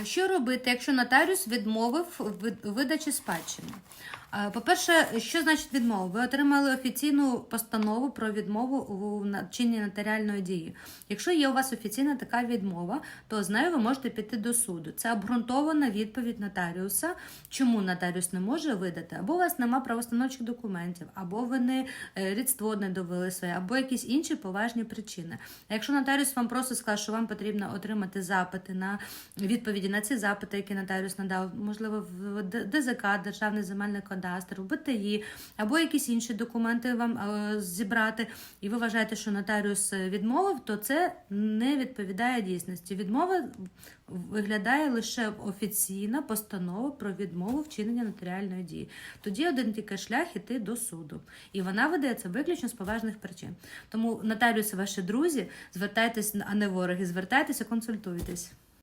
А Що робити, якщо нотаріус відмовив в видачі спадщини? По-перше, що значить відмова? Ви отримали офіційну постанову про відмову у чині нотаріальної дії. Якщо є у вас офіційна така відмова, то з нею ви можете піти до суду. Це обґрунтована відповідь нотаріуса, чому нотаріус не може видати, або у вас нема правостановчих документів, або ви не е, рідство не довели своє, або якісь інші поважні причини. А якщо нотаріус вам просто скаже, що вам потрібно отримати запити на відповіді на ці запити, які нотаріус надав, можливо, в ДЗК, Державний земельний кадастр, в БТІ, або якісь інші документи вам е, зібрати, і ви вважаєте, що нотаріус е, відмовив, то це не відповідає дійсності. Відмова виглядає лише офіційна постанова про відмову вчинення нотаріальної дії. Тоді один тільки шлях іти до суду. І вона видається виключно з поважних причин. Тому нотаріуси ваші друзі, звертайтесь, а не вороги, звертайтеся, консультуйтесь.